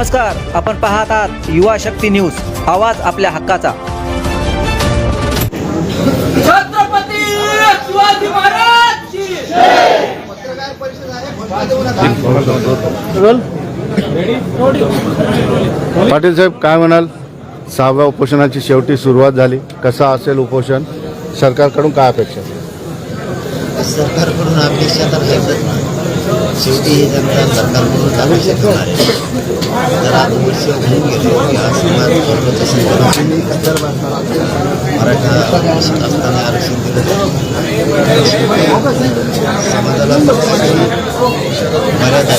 नमस्कार आपण पाहत आहात युवा शक्ती न्यूज आवाज आपल्या हक्काचा. छत्रपती शिवाजी महाराज की पाटील साहेब काय म्हणाल? सहाव्या उपोषणाची शेवटी सुरुवात झाली. कसा असेल उपोषण? सरकारकडून काय अपेक्षा? सरकारकडून अपेक्षा तर शेवटी ही जनता सरकारकडून तर आज वर्ष होऊन गेले की हा समाज मराठा असताना आरक्षण दिलं समाजाला मर्यादा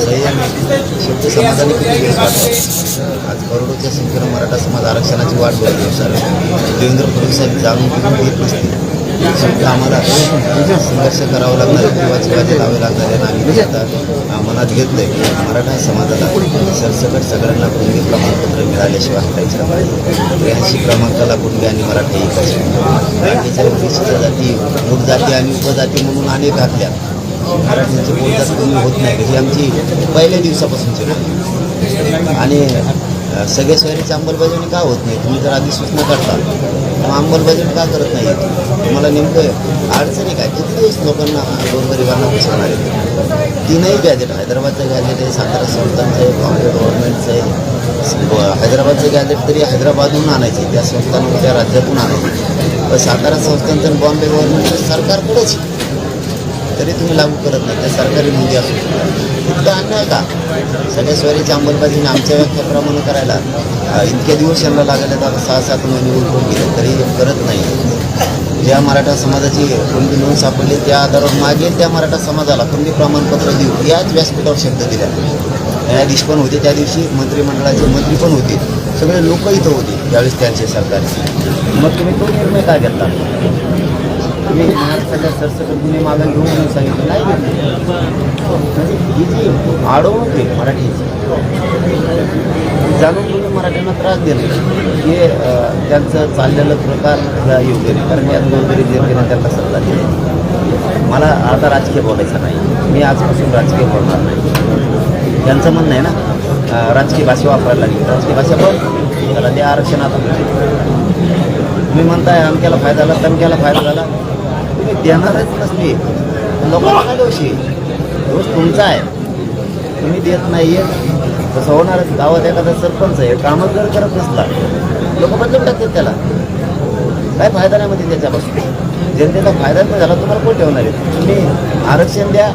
संयम शेवटी समाजाने किती आज करोडोच्या संख्येनं मराठा समाज आरक्षणाची वाट बघते सर देवेंद्र फडणवीस साहेब जाणून घेऊन घेत नसतील. शेवटी आम्हाला संघर्ष करावं लागणार आहे जीवाची बाजी लागणार आहे आणि आम्ही आता मनात घेतलं आहे की मराठा समाजाला सरसकट सगळ्यांना कुणबी प्रमाणपत्र मिळाल्याशिवाय हटायचं त्र्याऐंशी क्रमांकाला कुणबी आणि मराठा ऐकायचे बाकीच्या विशिष्ट जाती मूळ जाती आणि उपजाती म्हणून अनेक घातल्या मराठ्यांची बोलतात कमी होत नाही. ही आमची पहिल्या दिवसापासूनची आणि सगळ्या सोयरीची अंमलबजावणी का होत नाही? तुम्ही जर आधी सूचना करता. मग अंमलबजावणी का करत नाही? तुम्हाला नेमकं अडचणी काय? किती दिवस लोकांना गोरगरिबांना पुसवणार आहे तीनही गॅजेट हैदराबादचं गॅजेट आहे सातारा संस्थांचं आहे बॉम्बे गव्हर्नमेंटचं आहे. हैदराबादचं गॅजेट तरी हैदराबादहून आणायचे त्या संस्थांना त्या राज्यातून आणायचे. पण सातारा संस्थांचं बॉम्बे गव्हर्नमेंटचं सरकारकडेच तरी तुम्ही लागू करत नाही. त्या सरकारी नोंदी असू फक्त अन्याय का? सगळ्या स्वरीची अंमलबजावणी आमच्या व्याख्याप्रमाणे करायला इतके दिवस यांना लागले तर सहा सात महिने उलटून गेले तरी करत नाही. ज्या मराठा समाजाची कोणती नोंद सापडली त्या आधारावर मागेल त्या मराठा समाजाला कोणती प्रमाणपत्र देऊ. याच व्यासपीठावर शब्द दिल्या. न्यायाधीश पण होते त्या दिवशी मंत्रिमंडळाचे मंत्री पण होते. सगळे लोक इथं होते. त्यावेळेस त्यांचे सरकारचे मग तुम्ही तो निर्णय काय घेतला? मी महाराष्ट्राच्या सरसकट गुन्हे मागं घेऊन म्हणून सांगितलं. नाही म्हणजे ही जी अडवणूक आहे मराठीची जाणून तुम्ही मराठ्यांना त्रास देणं हे त्यांचं चाललेलं प्रकार योग्य नाही. कारण यात गोरगरी जनतेने त्यांना सल्ला दिला मला आता राजकीय बोलायचं नाही. मी आजपासून राजकीय बोलणार नाही. त्यांचं म्हणणं आहे ना राजकीय भाषा वापरायला लागली. राजकीय भाषा पण त्याला ते आरक्षण आता तुम्ही म्हणताय अमक्याला फायदा झाला तमक्याला फायदा झाला. देणारच नसते लोकांना काय दोषी? दोष तुमचा आहे. तुम्ही देत नाही तसं होणारच गावात एखादा सरपंच आहे कामच जर करत नसला लोक बदलून टाकतात त्याला. काय फायदा नाही म्हणजे त्याच्यापासून? जनतेचा फायदाच नाही झाला तुम्हाला कोण ठेवणार आहे? तुम्ही आरक्षण द्या.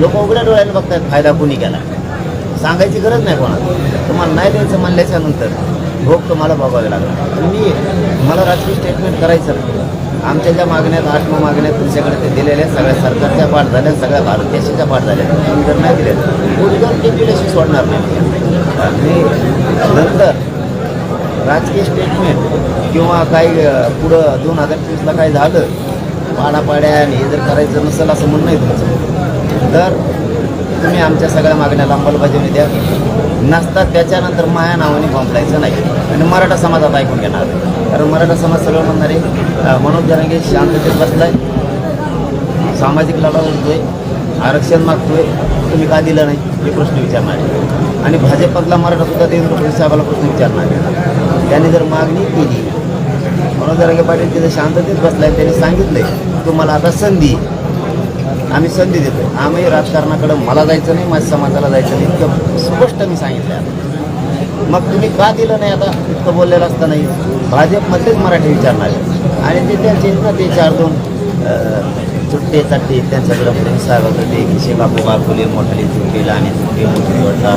लोक उघड्या डोळ्याने बघतात फायदा कोणी केला. सांगायची गरज नाही कोणाला. तुम्हाला नाही द्यायचं म्हणल्याच्या नंतर भोग तुम्हाला बघावे लागणार. तुम्ही मला राजकीय स्टेटमेंट करायचं. आमच्या ज्या मागण्यात आठ मागण्यात तुमच्याकडे ते दिलेल्या सगळ्या सरकारच्या पाठ झाल्या सगळ्या भारत देशाच्या पाठ झाल्या. तुम्ही नाही दिल्या पुढे ते सोडणार नाही. आणि नंतर राजकीय स्टेटमेंट किंवा काही पुढं दोन हजार चोवीसला काय झालं पाडापाड्या आणि हे जर करायचं नसेल असं म्हणणं आहे तुमचं तर तुम्ही आमच्या सगळ्या मागण्याला अंमलबजावणी द्या. नसतात त्याच्यानंतर माया नावाने फॉर्मलायचं नाही. आणि मराठा समाजात ऐकून घेणार. कारण मराठा समाज सगळं म्हणणारे आहे मनोज जरांगे शांततेत बसलाय. सामाजिक लढा उठतोय आरक्षण मागतोय तुम्ही का दिलं नाही? हे प्रश्न विचारणार आहे. आणि भाजपमधला मराठा सुद्धा देवेंद्र फडणवीस साहेबाला प्रश्न विचारणार आहे. त्याने जर मागणी केली मनोज जरांगे पाटील तिथे शांततेत बसलाय त्यांनी सांगितलंय तुम्हाला आता संधी आम्ही संधी देतो आम्ही राजकारणाकडं मला जायचं नाही माझ्या समाजाला जायचं नाही इतकं स्पष्ट मी सांगितलं आता मग तुम्ही का दिलं नाही आता? इतकं बोललेलं असतं भाजपमध्येच मराठी विचारणार आहे. आणि ते त्यांचे ना ते चार दोन चुट्टे चट्टे त्यांच्याकडे प्रेम साहेब होते किशे बापू बापुले मोठाले चुट्टे लहाने चुट्टे मोठे वडता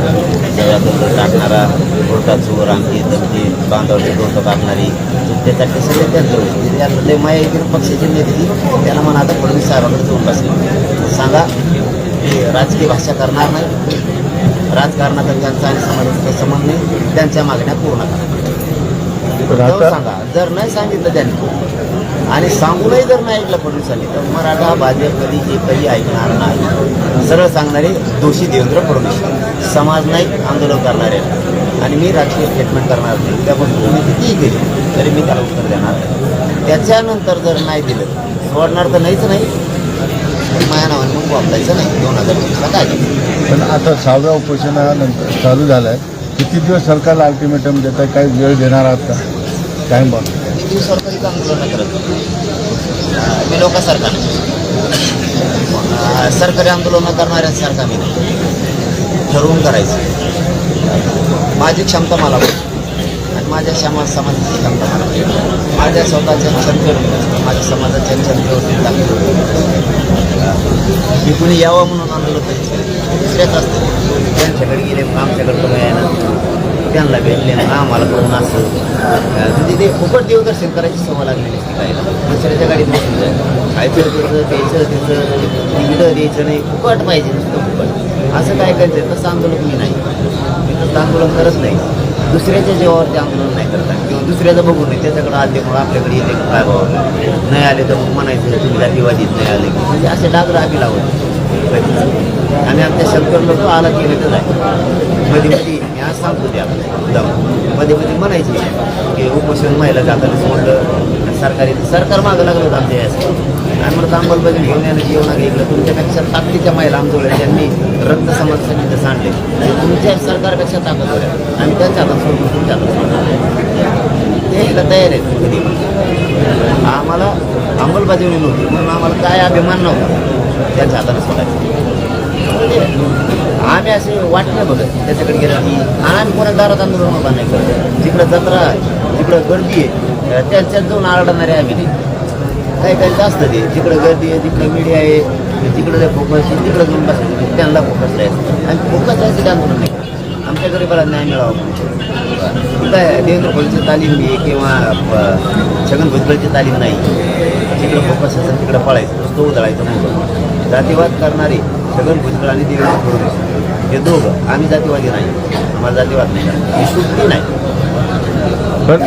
जगात टाकणारा गोटा चोर आमची दमची बांधवचे डोकं टाकणारी चुट्टे चट्टे सगळे त्यांचे त्यातलं म्हणजे ते माया पक्षाचे नेते त्यांना म्हणा आता फडणवीस साहेबाकडे जाऊन बसले. सांगा की राजकीय भाषा करणार नाही. राजकारणाचा त्यांचा आणि समाजाचा संबंध नाही. त्यांच्या मागण्या पूर्ण करा. जाऊन सांगा. जर नाही सांगितलं त्यांनी आणि सांगूनही जर नाही ऐकलं फडणवीसांनी तर मराठा भाजप कधी हे कधी ऐकणार नाही. सरळ सांगणारे दोषी देवेंद्र फडणवीस. समाज नाही आंदोलन करणारे. आणि मी राजकीय स्टेटमेंट करणार नाही. त्यापासून तुम्ही कितीही केली? तरी मी त्याला उत्तर देणार नाही. त्याच्यानंतर जर नाही दिलं सोडणार तर नाहीच नाही. माझ्या नावाने मग वापरायचं नाही. दोन हजार चोवीसला काय पण आता सहाव्या उपोषणानंतर चालू झालं आहे किती दिवस सरकारला अल्टिमेटम देत आहे काही वेळ देणार आहात का? काय बॉक्स मी दिवसावर कधीच आंदोलन करत? मी लोक सरकार. सरकारी आंदोलनं करणाऱ्यांसारखा मी ठरवून करायचं. माझी क्षमता मला आणि माझ्या क्षमा समाजाची क्षमता मला माझ्या स्वतःच्या क्षमतेवर माझ्या समाजाच्या क्षमतेवरती टाकली मी कुणी यावं म्हणून आंदोलन कधीच दुसऱ्याच असतं त्यांच्याकडे गेले आमच्याकडे तुम्ही त्यांना भेटले ना आम्हाला करून असं. म्हणजे ते फुकट देवदर्शन करायची सवय लागलेली असते काय दुसऱ्याच्या गाडीत बसून जाय खायचं त्याचं प्यायचं त्याचं तिकडं द्यायचं नाही फुकट पाहिजे नुसतं फुकट असं काय करायचं तसं आंदोलन मी नाही. मी तसं आंदोलन करत नाही. दुसऱ्याच्या जीवावरती आंदोलन नाही करता. किंवा दुसऱ्याचं बघून नाही त्याच्याकडे आले म्हणून आपल्याकडे येते. काय बाबा नाही आले तर मग म्हणायचं तुम्ही जातीवादीत नाही आले. की म्हणजे असे डाग आम्ही लावत. आणि आमच्या शंकर लोक आला केले तर आहे मध्ये मध्ये मी आज सांगतो ते आपल्याला. मध्ये मध्ये म्हणायचे की उपोषण महिला जाताना सोडलं सरकारी सरकार मागं लागलं होतं आमच्या यासाठी आणि म्हणत अंमलबजावणी घेऊन यानं जेवण घेतलं तुमच्यापेक्षा ताकदीच्या महिला आमच्याकडे त्यांनी रक्त समाजासाठी तिथं सांडले तुमच्या सरकारपेक्षा ताकद होत्या आणि त्यांच्या हातात सोडून तुमच्या हातात सोडलं ते यायला तयार आहेत. कधी पण. आम्हाला अंमलबजावणी नव्हती. म्हणून आम्हाला काय अभिमान नव्हता. त्यांच्या हाताने सोडायचं. म्हणजे आम्ही असे वाटलं बघत त्याच्याकडे गेलं. की आणि आम्ही कोणा दारात आंदोलन उभा नाही करत. जिकडं जत्रा आहे जिकडं गर्दी आहे त्यांच्यात जाऊन आरडणारे आम्ही नाही. काही काहीचं असतं ते जिकडं गर्दी आहे तिकडं मीडिया आहे तिकडं फोकस आहे तिकडं जाऊन बसायचं त्यांना फोकस द्यायचं आणि फोकस द्यायचं आंदोलन नाही. आमच्या गरीबाला न्याय मिळावा काय देवेंद्र फडणवीसची तालीम घे किंवा छगन भुजबळची तालीम नाही. जिकडं फोकस असेल तिकडं पळायचं तो उधळायचं जातीवाद करणारे छगन भुजबळ आणि देवेंद्र फडणवीस हे दोघं आम्ही जातीवादी नाही. आम्हाला जातीवाद नाही. सुट्टी नाही. पण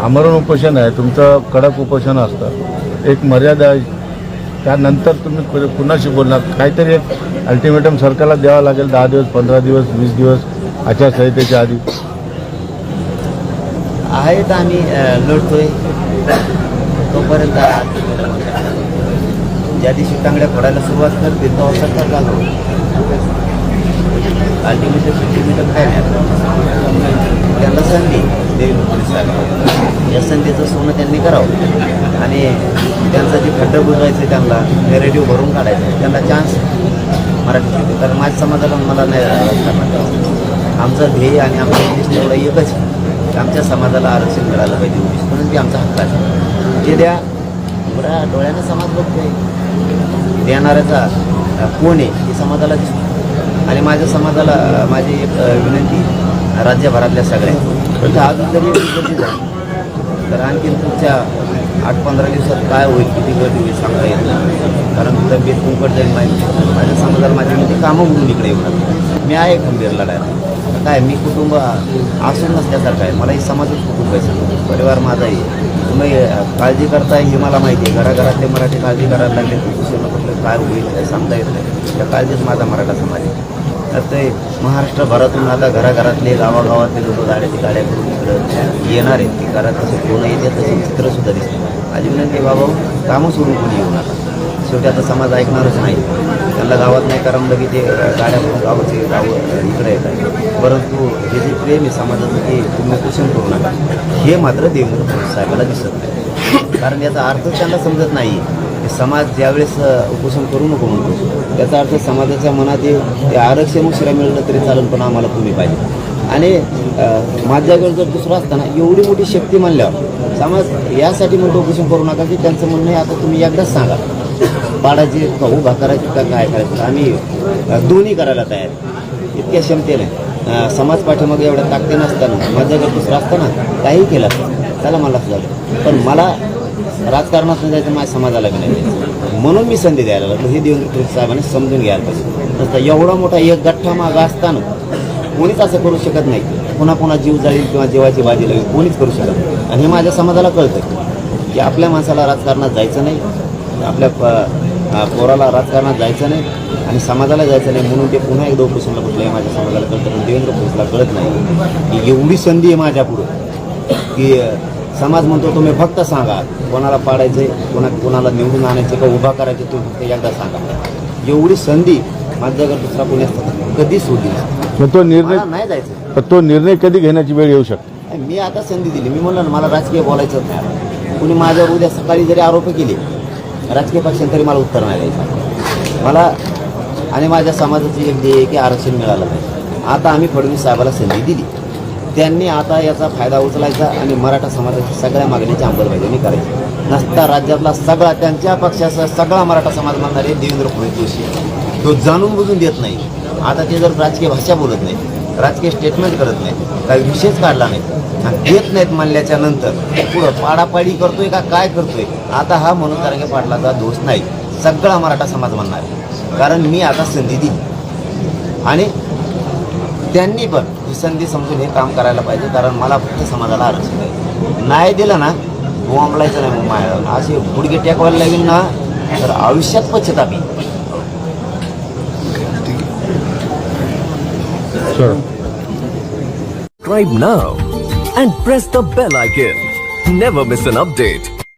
आमरण उपोषण आहे. तुमचं कडक उपोषण असतं. एक मर्यादा आहे. त्यानंतर तुम्ही पु- कुणाशी बोलणार. काहीतरी एक अल्टिमेटम सरकारला द्यावं लागेल. दहा दिवस पंधरा दिवस वीस दिवस आचारसंहितेच्या आधी. आहेत आम्ही अ, लढतोय. तोपर्यंत. ज्या दिवशी तांगड्या फोडायला सुरुवात करते तेव्हा सरकार लागू अल्टिमेटम सुल्टिमेटम काय नाही. त्यांना संधी देवेंद्र पोलिसांना या संधीचं सोनं त्यांनी करावं. आणि त्यांचं जे खड्डं बुजवायचं त्यांना नेरेटिव्ह भरून काढायचं. त्यांना चान्स मराठी शिकतो कारण माझ्या समाजाला मला नाही राजकारणात आमचं ध्येय आणि आमचं उद्दिष्ट एवढं एकच आमच्या समाजाला आरक्षण मिळालं पाहिजे. उद्दिष्ट म्हणून ते आमचा हक्क आहे. ते द्या एवढ्या डोळ्यानं समाज बघतोय. देणाऱ्याचा कोण आहे हे समाजाला दिसतो. आणि माझ्या समाजाला माझी एक विनंती राज्यभरातल्या सगळ्या तर अजून तरी गर्दी झाली तर आणखीन पुढच्या आठ पंधरा दिवसात काय होईल किती गर्दी होईल सांगता येत नाही. कारण तब्येत कुंकट जाईल माहिती माझ्या समाजाला माझी म्हणजे कामं म्हणून इकडे येणार मी आहे खंबीर लढायला. काय मी कुटुंब असून नसल्यासारखं आहे. मला हे समाजच कुटुंब आहे सगळं. परिवार माझा आहे. तुम्ही काळजी करताय हे मला माहिती आहे. घराघरातले मराठी काळजी करायला लागले. काय होईल काय सांगता येत नाही. त्या काळजीत माझा मराठा समाज आहे. तर ते महाराष्ट्रभरातून आता घराघरातले गावागावातले लोक गाड्याची गाड्या करून इकडं येणार आहेत. ती घरात तसं कोण येते तसं चित्रसुद्धा दिसते माझी विनंती बाबा कामं सोडून कोणी येऊ नका. शेवटी आता समाज ऐकणारच नाही. त्यांना गावात नाही कारण की ते गाड्या करून गावाचे गाव इकडे येतात. परंतु हे जे प्रेम आहे समाजाचं ते तुम्ही उपोषण करू नका. हे मात्र देवेंद्र फडणवीस साहेबाला दिसत नाही. कारण याचा अर्थ त्यांना समजत नाही आहे म्हणजे समाज ज्यावेळेस उपोषण करू नको म्हणतो त्याचा अर्थ समाजाच्या मनात हे ते आरक्षण उशिरा मिळलं तरी चालेल पण आम्हाला तुम्ही पाहिजे. आणि माझ्याकडे माझ्या जर दुसरं असताना एवढी मोठी शक्ती म्हणल्यावर समाज यासाठी म्हणतो उपोषण करू नका की त्यांचं म्हणणं आहे आता तुम्ही एकदाच सांगा. पाडायची का उभा करायची का काय करायचं? आम्ही दोन्ही करायला तयार इतक्या क्षमतेने समाज पाठीमागे एवढ्या ताकदी नसताना माझ्याकडे दुसरं असताना काही केलं असतं त्याला मला झालं पण मला राजकारणात जायचं माझ्या समाजाला बी नाही म्हणून मी संधी द्यायला लागलो. हे देवेंद्र फडणवीस साहेबांनी समजून घ्यायला पाहिजे. तसं एवढा मोठा एक गठ्ठा मागा असताना कोणीच असं करू शकत नाही. पुन्हा पुन्हा जीव जाईल किंवा जीवाची बाजी लागेल कोणीच करू शकत नाही. आणि हे माझ्या समाजाला कळतं की आपल्या माणसाला राजकारणात जायचं नाही. आपल्या पोराला राजकारणात जायचं नाही आणि समाजाला जायचं नाही म्हणून ते पुन्हा एकदा उपोषणला कुठलं आहे माझ्या समाजाला कळतं. पण देवेंद्र फडणवीसला कळत नाही की एवढी संधी आहे माझ्यापुढं. की समाज म्हणतो तुम्ही फक्त सांगा कोणाला पाडायचं कोणा कोणाला निवडून आणायचं का उभा करायचं तुम्ही फक्त एकदा सांगा. एवढी संधी माझ्या जर दुसरा कोणी असता तर कधी सोडली. मग तो निर्णय मला नाही जायचं पण तो निर्णय कधी घेण्याची वेळ येऊ शकते? आणि मी आता संधी दिली. मी म्हणलं ना मला राजकीय बोलायचंच नाही आता. कुणी माझ्यावर उद्या सकाळी जरी आरोप केले राजकीय पक्षांनी तरी मला उत्तर नाही द्यायचं. मला आणि माझ्या समाजाची एक ध्येय आहे की आरक्षण मिळालं पाहिजे. आता आम्ही फडणवीस साहेबाला संधी दिली. त्यांनी आता याचा फायदा उचलायचा आणि मराठा समाजाच्या सगळ्या मागणीची अंमलबजावणी करायची. नसता राज्यातला सगळा त्यांच्या पक्षाचा सगळा मराठा समाज म्हणणारे देवेंद्र फडणवीस जोशी तो जाणून बुजून देत नाही. आता ते जर राजकीय भाषा बोलत नाही राजकीय स्टेटमेंट करत नाही काही विषयच काढला नाही आणि देत नाहीत म्हणल्याच्या नंतर पुढं पाडापाडी करतोय का काय करतोय? आता हा म्हणून तरंगे पाटलाचा दोष नाही. सगळा मराठा समाज म्हणणार आहे. कारण मी आता संधी दिली. आणि त्यांनी पण ही संधी समजून हे काम करायला पाहिजे कारण मला फक्त समाजाला आरक्षण आहे नाही दिलं ना बोंबलायचं नाही मग माझ्या असे गुडघे टेकवायला लागेल ना तर आयुष्यात पश्चाताप subscribe now and press the bell icon. Never miss an update.